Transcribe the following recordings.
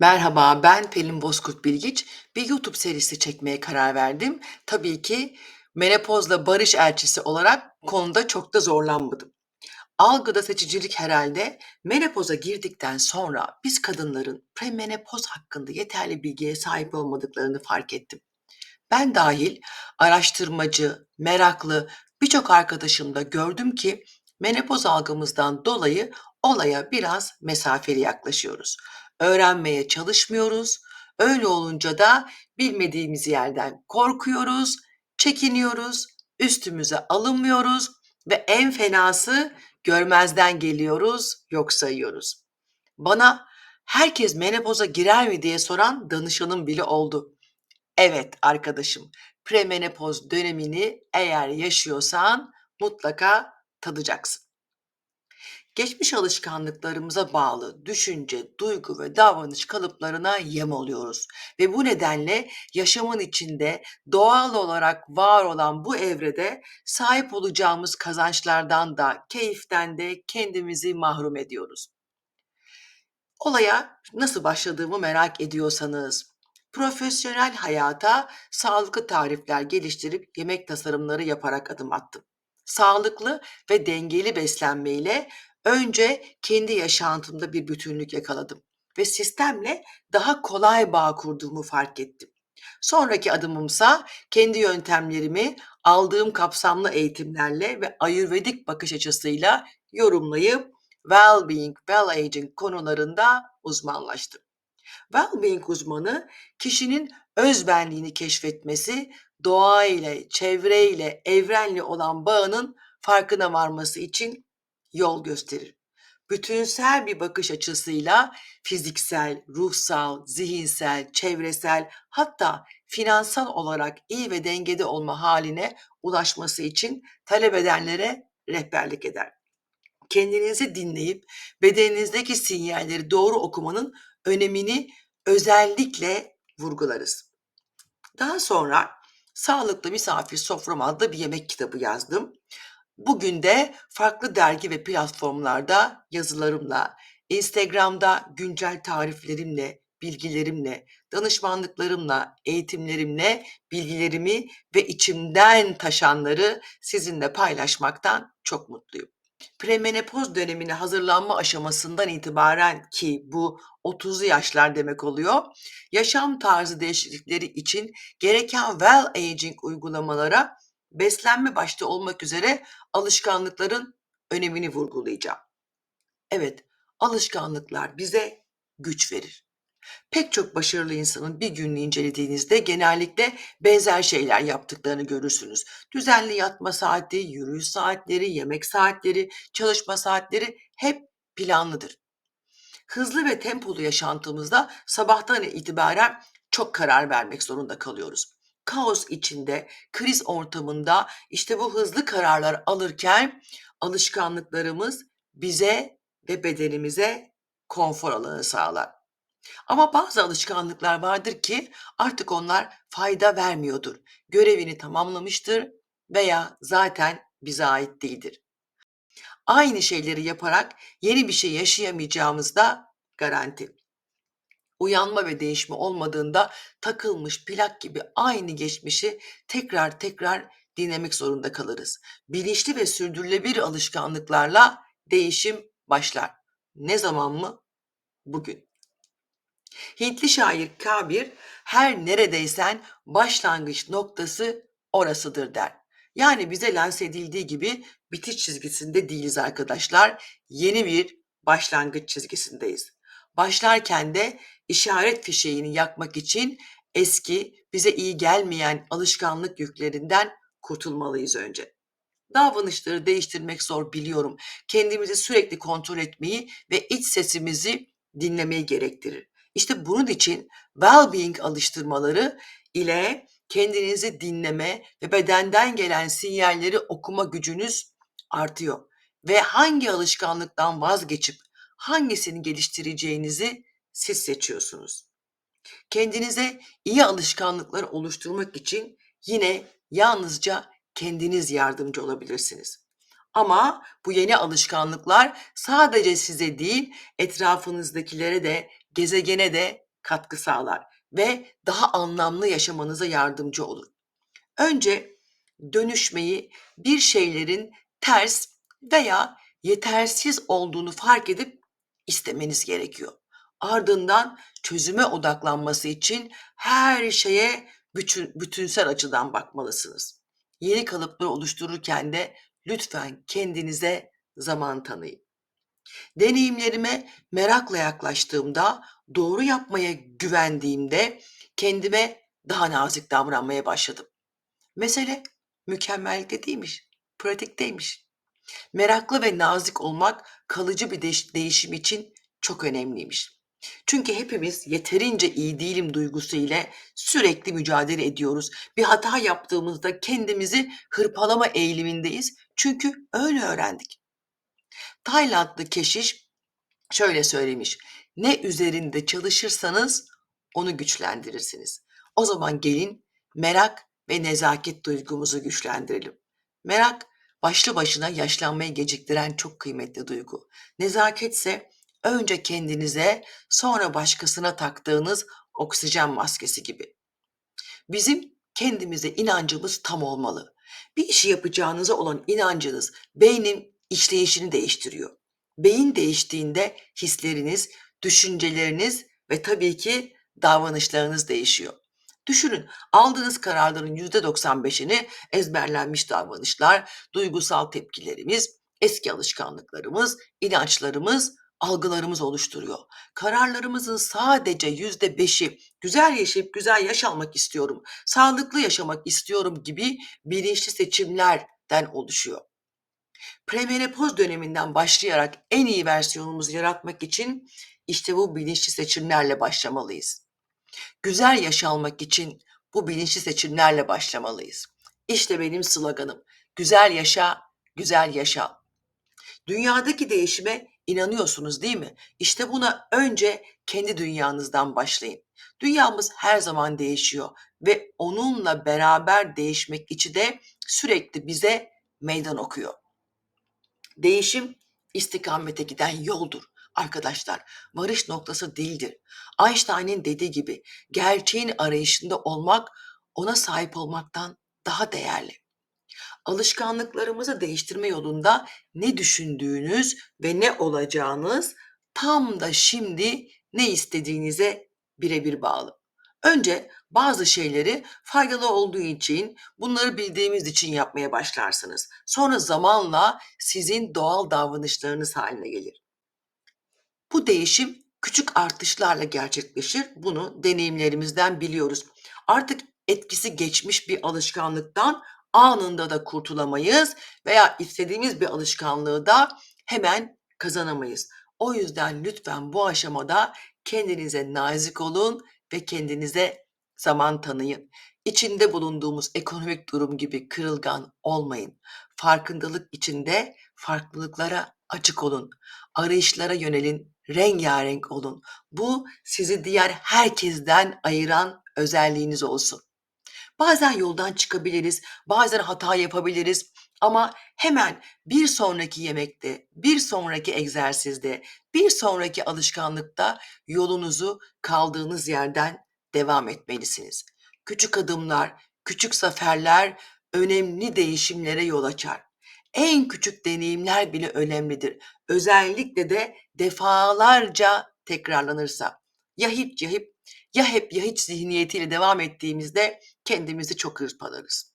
Merhaba, ben Pelin Bozkurt Bilgiç. Bir YouTube serisi çekmeye karar verdim. Tabii ki menopozla barış elçisi olarak konuda çok da zorlanmadım. Algıda seçicilik herhalde menopoza girdikten sonra biz kadınların premenopoz hakkında yeterli bilgiye sahip olmadıklarını fark ettim. Ben dahil araştırmacı, meraklı birçok arkadaşımda gördüm ki menopoz algımızdan dolayı olaya biraz mesafeli yaklaşıyoruz. Öğrenmeye çalışmıyoruz. Öyle olunca da bilmediğimiz yerden korkuyoruz, çekiniyoruz, üstümüze alınmıyoruz ve en fenası görmezden geliyoruz, yok sayıyoruz. Bana herkes menopoza girer mi diye soran danışanım bile oldu. Evet arkadaşım, premenopoz dönemini eğer yaşıyorsan mutlaka tadacaksın. Geçmiş alışkanlıklarımıza bağlı düşünce, duygu ve davranış kalıplarına yem oluyoruz ve bu nedenle yaşamın içinde doğal olarak var olan bu evrede sahip olacağımız kazançlardan da, keyiften de kendimizi mahrum ediyoruz. Olaya nasıl başladığımı merak ediyorsanız, profesyonel hayata sağlıklı tarifler geliştirip yemek tasarımları yaparak adım attım. Sağlıklı ve dengeli beslenmeyle önce kendi yaşantımda bir bütünlük yakaladım ve sistemle daha kolay bağ kurduğumu fark ettim. Sonraki adımımsa kendi yöntemlerimi aldığım kapsamlı eğitimlerle ve ayurvedik bakış açısıyla yorumlayıp well-being, well-aging konularında uzmanlaştım. Well-being uzmanı kişinin özbenliğini keşfetmesi, doğa ile, çevre ile, evrenle olan bağının farkına varması için yol gösterir. Bütünsel bir bakış açısıyla fiziksel, ruhsal, zihinsel, çevresel hatta finansal olarak iyi ve dengede olma haline ulaşması için talep edenlere rehberlik eder. Kendinizi dinleyip bedeninizdeki sinyalleri doğru okumanın önemini özellikle vurgularız. Daha sonra Sağlıklı Misafir Sofram adlı bir yemek kitabı yazdım. Bugün de farklı dergi ve platformlarda yazılarımla, Instagram'da güncel tariflerimle, bilgilerimle, danışmanlıklarımla, eğitimlerimle bilgilerimi ve içimden taşanları sizinle paylaşmaktan çok mutluyum. Premenopoz dönemine hazırlanma aşamasından itibaren ki bu 30'lu yaşlar demek oluyor, yaşam tarzı değişiklikleri için gereken well aging uygulamalara beslenme başta olmak üzere alışkanlıkların önemini vurgulayacağım. Evet, alışkanlıklar bize güç verir. Pek çok başarılı insanın bir gününü incelediğinizde genellikle benzer şeyler yaptıklarını görürsünüz. Düzenli yatma saati, yürüyüş saatleri, yemek saatleri, çalışma saatleri hep planlıdır. Hızlı ve tempolu yaşantımızda sabahtan itibaren çok karar vermek zorunda kalıyoruz. Kaos içinde, kriz ortamında işte bu hızlı kararlar alırken alışkanlıklarımız bize ve bedenimize konfor alanı sağlar. Ama bazı alışkanlıklar vardır ki artık onlar fayda vermiyordur. Görevini tamamlamıştır veya zaten bize ait değildir. Aynı şeyleri yaparak yeni bir şey yaşayamayacağımız da garanti. Uyanma ve değişme olmadığında takılmış plak gibi aynı geçmişi tekrar tekrar dinlemek zorunda kalırız. Bilinçli ve sürdürülebilir alışkanlıklarla değişim başlar. Ne zaman mı? Bugün. Hintli şair Kabir her neredeysen başlangıç noktası orasıdır der. Yani bize lanse edildiği gibi bitiş çizgisinde değiliz arkadaşlar. Yeni bir başlangıç çizgisindeyiz. Başlarken de işaret fişeğini yakmak için eski, bize iyi gelmeyen alışkanlık yüklerinden kurtulmalıyız önce. Davranışları değiştirmek zor biliyorum. Kendimizi sürekli kontrol etmeyi ve iç sesimizi dinlemeyi gerektirir. İşte bunun için well-being alıştırmaları ile kendinizi dinleme ve bedenden gelen sinyalleri okuma gücünüz artıyor. Ve hangi alışkanlıktan vazgeçip hangisini geliştireceğinizi siz seçiyorsunuz. Kendinize iyi alışkanlıklar oluşturmak için yine yalnızca kendiniz yardımcı olabilirsiniz. Ama bu yeni alışkanlıklar sadece size değil, etrafınızdakilere de gezegene de katkı sağlar ve daha anlamlı yaşamanıza yardımcı olur. Önce dönüşmeyi bir şeylerin ters veya yetersiz olduğunu fark edip istemeniz gerekiyor. Ardından çözüme odaklanması için her şeye bütün, bütünsel açıdan bakmalısınız. Yeni kalıpları oluştururken de lütfen kendinize zaman tanıyın. Deneyimlerime merakla yaklaştığımda, doğru yapmaya güvendiğimde kendime daha nazik davranmaya başladım. Mesele mükemmellikte değilmiş, pratikteymiş. Meraklı ve nazik olmak kalıcı bir değiş- değişim için çok önemliymiş. Çünkü hepimiz yeterince iyi değilim duygusu ile sürekli mücadele ediyoruz. Bir hata yaptığımızda kendimizi hırpalama eğilimindeyiz. Çünkü öyle öğrendik. Taylandlı keşiş şöyle söylemiş. Ne üzerinde çalışırsanız onu güçlendirirsiniz. O zaman gelin merak ve nezaket duygumuzu güçlendirelim. Merak başlı başına yaşlanmayı geciktiren çok kıymetli duygu. Nezaket ise önce kendinize sonra başkasına taktığınız oksijen maskesi gibi. Bizim kendimize inancımız tam olmalı. Bir işi yapacağınıza olan inancınız beynin işleyişini değiştiriyor. Beyin değiştiğinde hisleriniz, düşünceleriniz ve tabii ki davranışlarınız değişiyor. Düşünün, aldığınız kararların %95'ini ezberlenmiş davranışlar, duygusal tepkilerimiz, eski alışkanlıklarımız, inançlarımız, algılarımız oluşturuyor. Kararlarımızın sadece %5'i güzel yaşayıp güzel yaş almak istiyorum, sağlıklı yaşamak istiyorum gibi bilinçli seçimlerden oluşuyor. Premenopoz döneminden başlayarak en iyi versiyonumuzu yaratmak için işte bu bilinçli seçimlerle başlamalıyız. Güzel yaş almak için bu bilinçli seçimlerle başlamalıyız. İşte benim sloganım. Güzel yaşa, güzel yaşa. Dünyadaki değişime inanıyorsunuz değil mi? İşte buna önce kendi dünyanızdan başlayın. Dünyamız her zaman değişiyor ve onunla beraber değişmek için de sürekli bize meydan okuyor. Değişim istikamete giden yoldur. Arkadaşlar, varış noktası değildir. Einstein'in dediği gibi gerçeğin arayışında olmak ona sahip olmaktan daha değerli. Alışkanlıklarımızı değiştirme yolunda ne düşündüğünüz ve ne olacağınız tam da şimdi ne istediğinize birebir bağlı. Önce bazı şeyleri faydalı olduğu için, bunları bildiğimiz için yapmaya başlarsınız. Sonra zamanla sizin doğal davranışlarınız haline gelir. Bu değişim küçük artışlarla gerçekleşir. Bunu deneyimlerimizden biliyoruz. Artık etkisi geçmiş bir alışkanlıktan anında da kurtulamayız veya istediğimiz bir alışkanlığı da hemen kazanamayız. O yüzden lütfen bu aşamada kendinize nazik olun ve kendinize zaman tanıyın. İçinde bulunduğumuz ekonomik durum gibi kırılgan olmayın. Farkındalık içinde farklılıklara açık olun. Arayışlara yönelin, rengarenk olun. Bu sizi diğer herkesten ayıran özelliğiniz olsun. Bazen yoldan çıkabiliriz, bazen hata yapabiliriz ama hemen bir sonraki yemekte, bir sonraki egzersizde, bir sonraki alışkanlıkta yolunuzu kaldığınız yerden devam etmelisiniz. Küçük adımlar, küçük zaferler önemli değişimlere yol açar. En küçük deneyimler bile önemlidir. Özellikle de defalarca tekrarlanırsa. Ya hiç ya hep ya hep ya hiç zihniyetiyle devam ettiğimizde kendimizi çok hırpalarız.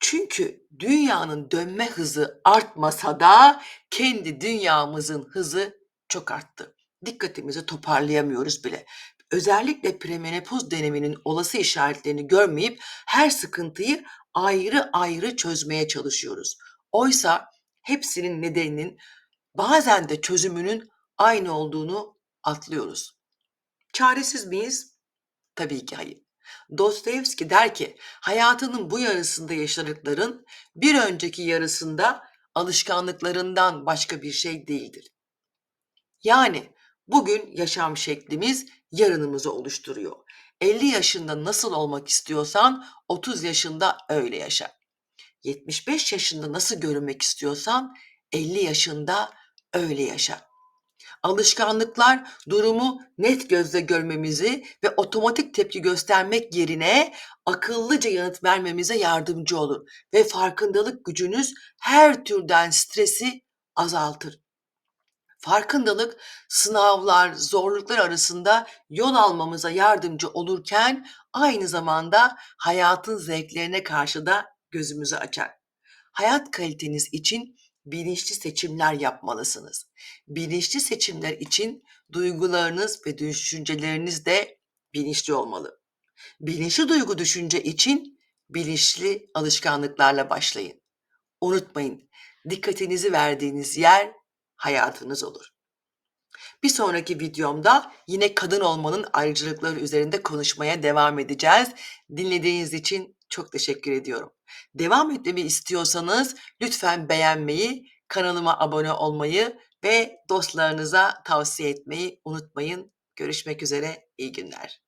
Çünkü dünyanın dönme hızı artmasa da kendi dünyamızın hızı çok arttı. Dikkatimizi toparlayamıyoruz bile. Özellikle premenopoz döneminin olası işaretlerini görmeyip her sıkıntıyı ayrı ayrı çözmeye çalışıyoruz. Oysa hepsinin nedeninin bazen de çözümünün aynı olduğunu atlıyoruz. Çaresiz miyiz? Tabii ki hayır. Dostoyevski der ki hayatının bu yarısında yaşadıkların bir önceki yarısında alışkanlıklarından başka bir şey değildir. Yani bugün yaşam şeklimiz yarınımızı oluşturuyor. 50 yaşında nasıl olmak istiyorsan 30 yaşında öyle yaşa. 75 yaşında nasıl görünmek istiyorsan 50 yaşında öyle yaşa. Alışkanlıklar durumu net gözle görmemizi ve otomatik tepki göstermek yerine akıllıca yanıt vermemize yardımcı olur ve farkındalık gücünüz her türden stresi azaltır. Farkındalık sınavlar, zorluklar arasında yol almamıza yardımcı olurken aynı zamanda hayatın zevklerine karşı da gözümüzü açar. Hayat kaliteniz için bilinçli seçimler yapmalısınız. Bilinçli seçimler için duygularınız ve düşünceleriniz de bilinçli olmalı. Bilinçli duygu düşünce için bilinçli alışkanlıklarla başlayın. Unutmayın, dikkatinizi verdiğiniz yer hayatınız olur. Bir sonraki videomda yine kadın olmanın ayrıcalıkları üzerinde konuşmaya devam edeceğiz. Dinlediğiniz için çok teşekkür ediyorum. Devam etmemi istiyorsanız lütfen beğenmeyi, kanalıma abone olmayı ve dostlarınıza tavsiye etmeyi unutmayın. Görüşmek üzere, iyi günler.